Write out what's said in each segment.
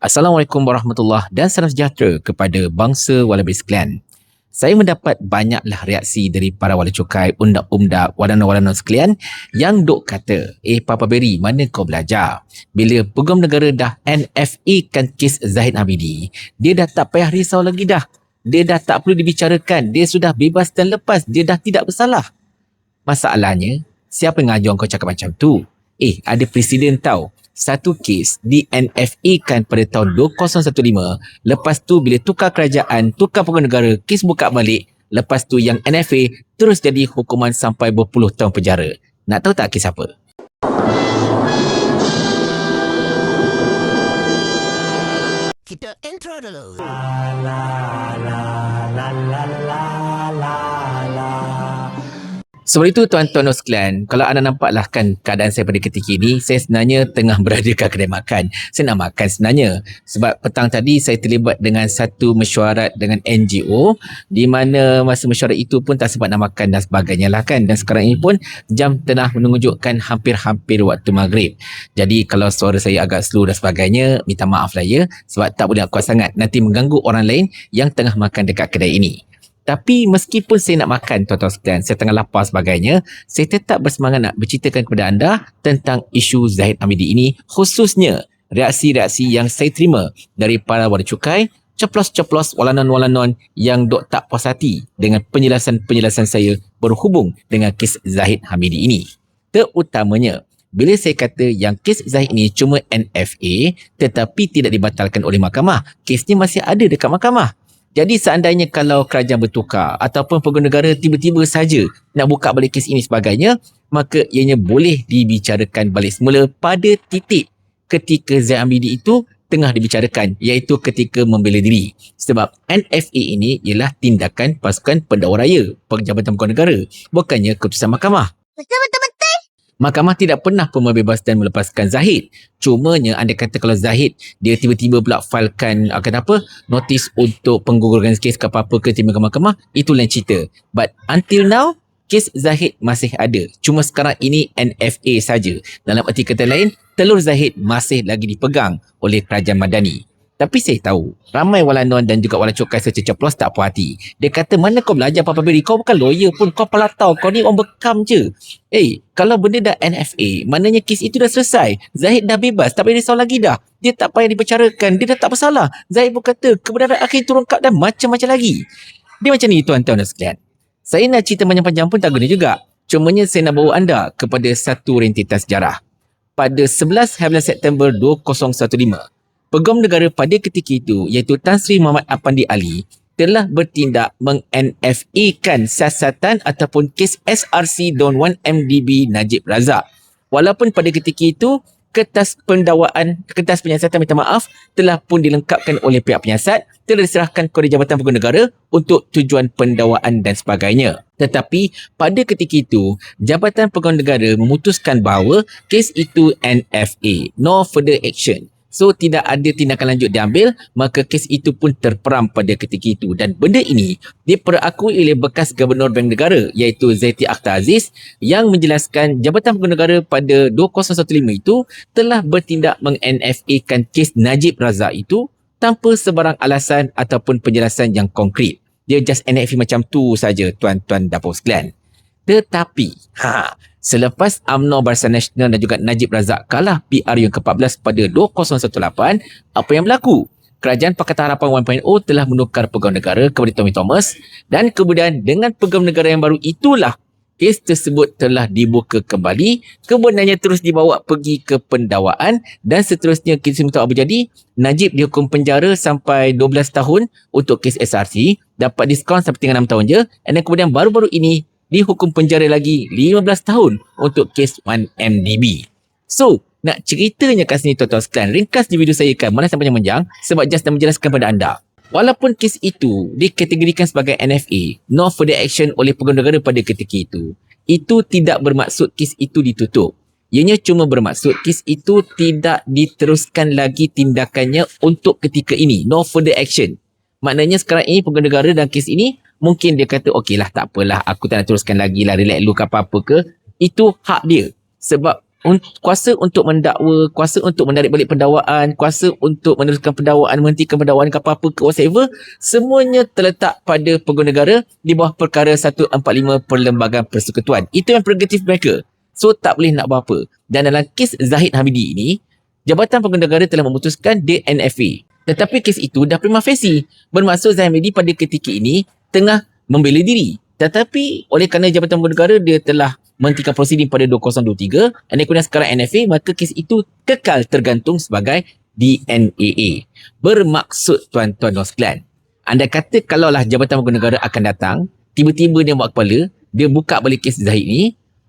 Assalamualaikum warahmatullahi dan salam sejahtera kepada bangsa Walabi sekalian. Saya mendapat banyaklah reaksi dari para wali cukai, undak-undak, wadana-wadana sekalian yang dok kata, eh Papa Berry, mana kau belajar? Bila peguam negara dah NFA kan kes Zahid Hamidi, dia dah tak payah risau lagi dah. Dia dah tak perlu dibicarakan, dia sudah bebas dan lepas, dia dah tidak bersalah. Masalahnya, siapa yang ngajar kau cakap macam tu? Eh, ada presiden tahu satu kes di NFA kan pada tahun 2015 lepas tu bila tukar kerajaan tukar pengguna negara kes buka balik lepas tu yang NFA terus jadi hukuman sampai berpuluh tahun penjara nak tahu tak kes apa? Kita intro dulu. La, la, la, la, la, la, la, la sebab itu tuan-tuan dan sekalian, kalau anda nampaklah kan keadaan saya pada ketika ini, saya sebenarnya tengah berada ke kedai makan. Saya nak makan sebenarnya. Sebab petang tadi saya terlibat dengan satu mesyuarat dengan NGO di mana masa mesyuarat itu pun tak sempat nak makan dan sebagainya lah kan. Dan sekarang ini pun jam tengah menunjukkan hampir-hampir waktu maghrib. Jadi kalau suara saya agak slow dan sebagainya, minta maaf lah ya. Sebab tak boleh kuat sangat. Nanti mengganggu orang lain yang tengah makan dekat kedai ini. Tapi meskipun saya nak makan tuan-tuan sekalian, saya tengah lapar sebagainya, saya tetap bersemangat nak berceritakan kepada anda tentang isu Zahid Hamidi ini khususnya reaksi-reaksi yang saya terima dari para wali cukai, ceplos-ceplos walanon-walanon yang dok tak puas hati dengan penjelasan-penjelasan saya berhubung dengan kes Zahid Hamidi ini. Terutamanya, bila saya kata yang kes Zahid ini cuma NFA tetapi tidak dibatalkan oleh mahkamah, kes ni masih ada dekat mahkamah. Jadi seandainya kalau kerajaan bertukar ataupun pegawai negara tiba-tiba saja nak buka balik kes ini sebagainya, maka ianya boleh dibicarakan balik semula pada titik ketika Zaid Amidi itu tengah dibicarakan iaitu ketika membela diri. Sebab NFA ini ialah tindakan pasukan pendakwa raya Penjabatan Pegawai Negara bukannya keputusan mahkamah. Betul-betul Mahkamah tidak pernah pun membebas dan melepaskan Zahid. Cumanya anda kata kalau Zahid dia tiba-tiba pula filekan akan apa notis untuk pengguguran kes ke apa-apa ke timbalan mahkamah itu lain cerita. But until now kes Zahid masih ada. Cuma sekarang ini NFA saja. Dalam arti kata lain telur Zahid masih lagi dipegang oleh kerajaan Madani. Tapi saya tahu, ramai walanuan dan juga wala cukai secerca tak puas hati. Dia kata, mana kau belajar apa-apa beri? Kau bukan lawyer pun, kau pelatau. Kau ni orang bekam je. Eh, kalau benda dah NFA, maknanya kes itu dah selesai. Zahid dah bebas, tak payah risau lagi dah. Dia tak payah dibicarakan, dia dah tak bersalah. Zahid pun kata, kebenaran akhir turun kap dan macam-macam lagi. Dia macam ni tuan-tuan dan sekalian. Saya nak cerita panjang-panjang pun tak guna juga. Cumanya saya nak bawa anda kepada satu rentitan sejarah. Pada 11 hari September 2015, Peguam negara pada ketika itu iaitu Tan Sri Muhammad Apandi Ali telah bertindak meng-NFA-kan siasatan ataupun kes SRC Don 1 MDB Najib Razak. Walaupun pada ketika itu kertas pendakwaan, kertas penyiasatan minta maaf telah pun dilengkapkan oleh pihak penyiasat telah diserahkan kepada Jabatan Peguam Negara untuk tujuan pendakwaan dan sebagainya. Tetapi pada ketika itu, Jabatan Peguam Negara memutuskan bahawa kes itu NFA, no further action. So tidak ada tindakan lanjut diambil maka kes itu pun terperam pada ketika itu dan benda ini diperakui oleh bekas Gubernur Bank Negara iaitu Zaiti Akhtar Aziz yang menjelaskan Jabatan Pegawai Negara pada 2015 itu telah bertindak meng-NFA-kan kes Najib Razak itu tanpa sebarang alasan ataupun penjelasan yang konkret. Dia just NFA macam tu saja tuan-tuan dapur sekalian. Tetapi, ha, Selepas UMNO Barisan Nasional dan juga Najib Razak kalah PR yang ke-14 pada 2018, apa yang berlaku? Kerajaan Pakatan Harapan 1.0 telah menukar pegawai negara kepada Tommy Thomas dan kemudian dengan pegawai negara yang baru itulah kes tersebut telah dibuka kembali. Kemudiannya terus dibawa pergi ke pendakwaan dan seterusnya kes itu apa jadi Najib dihukum penjara sampai 12 tahun untuk kes SRC dapat diskaun sampai tinggal 6 tahun je. Dan kemudian baru-baru ini dihukum penjara lagi 15 tahun untuk kes 1MDB. So, nak ceritanya kat sini tuan-tuan sekalian, ringkas di video saya kan, mana sampai panjang sebab just nak menjelaskan kepada anda. Walaupun kes itu dikategorikan sebagai NFA, no further action oleh pegawai negara pada ketika itu, itu tidak bermaksud kes itu ditutup. Ianya cuma bermaksud kes itu tidak diteruskan lagi tindakannya untuk ketika ini. No further action. Maknanya sekarang ini pegawai negara dan kes ini mungkin dia kata okey lah tak apalah aku tak nak teruskan lagi lah relax lu ke apa-apa ke itu hak dia sebab un- kuasa untuk mendakwa, kuasa untuk menarik balik pendakwaan, kuasa untuk meneruskan pendakwaan, menghentikan pendakwaan ke apa-apa ke whatever, semuanya terletak pada pengguna negara di bawah perkara 145 Perlembagaan Persekutuan. Itu yang prerogatif mereka. So tak boleh nak buat apa. Dan dalam kes Zahid Hamidi ini, Jabatan Pengguna Negara telah memutuskan DNFA. Tetapi kes itu dah prima facie. Bermaksud Zahid Hamidi pada ketika ini tengah membela diri. Tetapi oleh kerana Jabatan Pengguna Negara dia telah menghentikan prosiding pada 2023 dan kemudian sekarang NFA maka kes itu kekal tergantung sebagai DNAA. Bermaksud tuan-tuan dan sekalian, anda kata kalaulah Jabatan Pengguna Negara akan datang, tiba-tiba dia buat kepala, dia buka balik kes Zahid ni,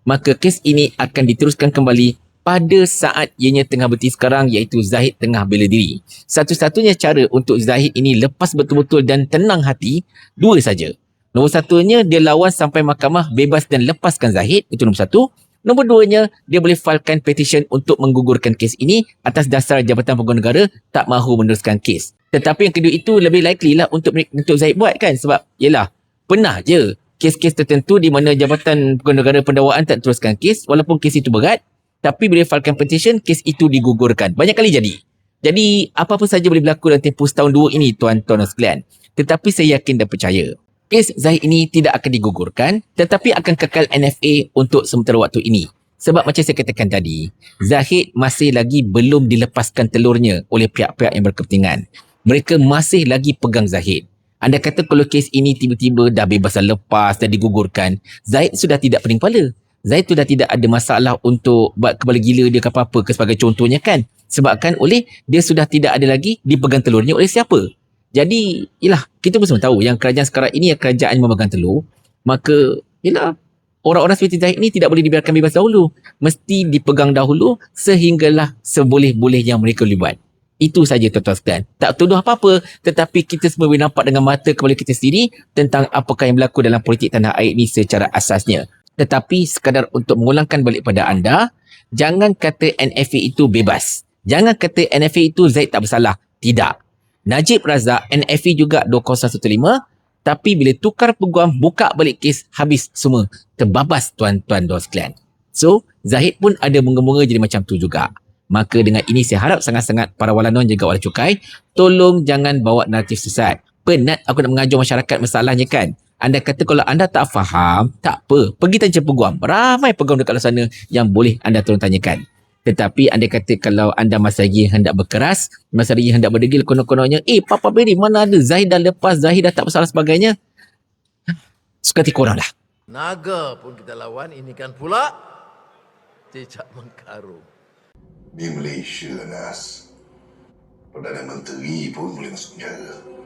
maka kes ini akan diteruskan kembali pada saat ianya tengah berhenti sekarang iaitu Zahid tengah bela diri. Satu-satunya cara untuk Zahid ini lepas betul-betul dan tenang hati, dua saja. Nombor satunya, dia lawan sampai mahkamah bebas dan lepaskan Zahid. Itu nombor satu. Nombor duanya, dia boleh filekan petition untuk menggugurkan kes ini atas dasar Jabatan Pengguna Negara tak mahu meneruskan kes. Tetapi yang kedua itu lebih likely lah untuk, untuk Zahid buat kan. Sebab, yelah, pernah je kes-kes tertentu di mana Jabatan Pengguna Negara pendakwaan tak teruskan kes walaupun kes itu berat. Tapi bila filekan petition, kes itu digugurkan. Banyak kali jadi. Jadi, apa-apa saja boleh berlaku dalam tempoh setahun dua ini, tuan-tuan sekalian. Tetapi saya yakin dan percaya kes Zahid ini tidak akan digugurkan tetapi akan kekal NFA untuk sementara waktu ini. Sebab macam saya katakan tadi, Zahid masih lagi belum dilepaskan telurnya oleh pihak-pihak yang berkepentingan. Mereka masih lagi pegang Zahid. Anda kata kalau kes ini tiba-tiba dah bebas lepas dan digugurkan, Zahid sudah tidak pening kepala. Zahid sudah tidak ada masalah untuk buat kepala gila dia ke apa-apa ke sebagai contohnya kan. Sebabkan oleh dia sudah tidak ada lagi dipegang telurnya oleh siapa. Jadi, yalah, kita pun semua tahu yang kerajaan sekarang ini yang kerajaan memegang telur, maka, yalah, orang-orang seperti Zahid ni tidak boleh dibiarkan bebas dahulu. Mesti dipegang dahulu sehinggalah seboleh-boleh yang mereka boleh buat. Itu saja tuan-tuan sekalian. Tak tuduh apa-apa, tetapi kita semua boleh nampak dengan mata kepala kita sendiri tentang apakah yang berlaku dalam politik tanah air ini secara asasnya. Tetapi sekadar untuk mengulangkan balik pada anda, jangan kata NFA itu bebas. Jangan kata NFA itu Zaid tak bersalah. Tidak. Najib Razak NFA juga 2015 tapi bila tukar peguam buka balik kes habis semua terbabas tuan-tuan dan sekalian. So Zahid pun ada bunga-bunga jadi macam tu juga. Maka dengan ini saya harap sangat-sangat para walanon jaga wala cukai tolong jangan bawa naratif sesat. Penat aku nak mengajar masyarakat masalahnya kan. Anda kata kalau anda tak faham, tak apa. Pergi tanya peguam. Ramai peguam dekat luar sana yang boleh anda tolong tanyakan. Tetapi anda kata kalau anda masih lagi hendak berkeras, masih lagi hendak berdegil konon-kononnya, eh Papa Beri mana ada Zahid dah lepas, Zahid dah tak bersalah sebagainya. Suka hati korang lah. Naga pun kita lawan, ini kan pula cicak mengkarung. Di Malaysia, Nas. Perdana Menteri pun boleh masuk penjara.